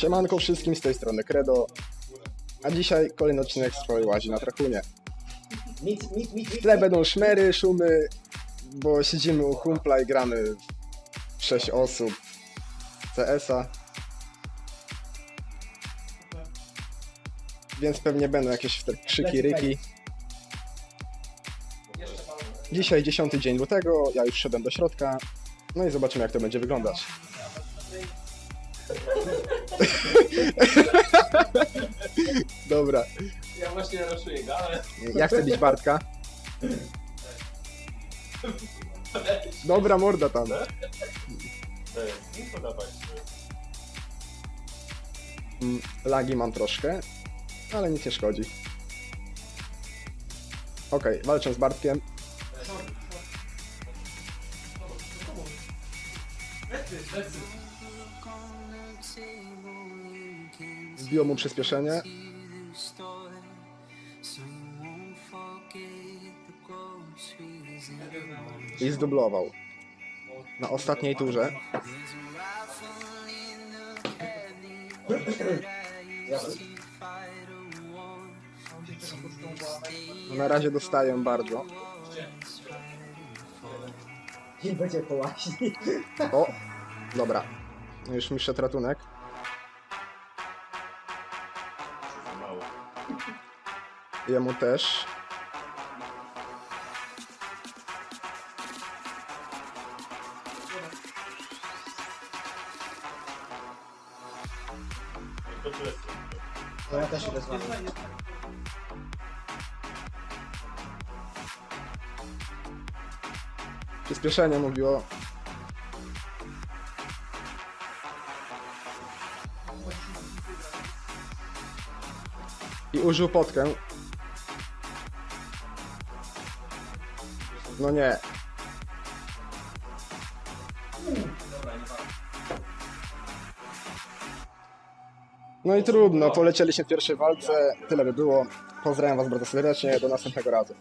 Siemanko wszystkim z tej strony Credo. A dzisiaj kolejny odcinek swojej łazi na Trakunie. Mit, mit, mit, W tle będą szmery, szumy, bo siedzimy u kumpla i gramy w 6 osób CS-a. Więc pewnie będą jakieś wtedy krzyki, ryki. Dzisiaj 10 dzień lutego, ja już szedłem do środka. No i zobaczymy jak to będzie wyglądać. Dobra, Ja właśnie raszuję galę. ja chcę bić Bartka. Dobra morda tam. Nie podoba się. Mm, Lagi mam troszkę, ale nic nie szkodzi. Okej, walczę z Bartkiem. Wbiło mu przyspieszenie. I zdublował. Na ostatniej turze. Na razie dostaję bardzo. Nie będzie połazi. O! Dobra. No Już mi wszedł ratunek. Mało. Jemu też. To. No ja też idę z wami. Przyspieszenie mówiło. I użył potkę. No nie. No i trudno, polecieliśmy w pierwszej walce. Tyle by było. Pozdrawiam Was bardzo serdecznie. Do następnego razu.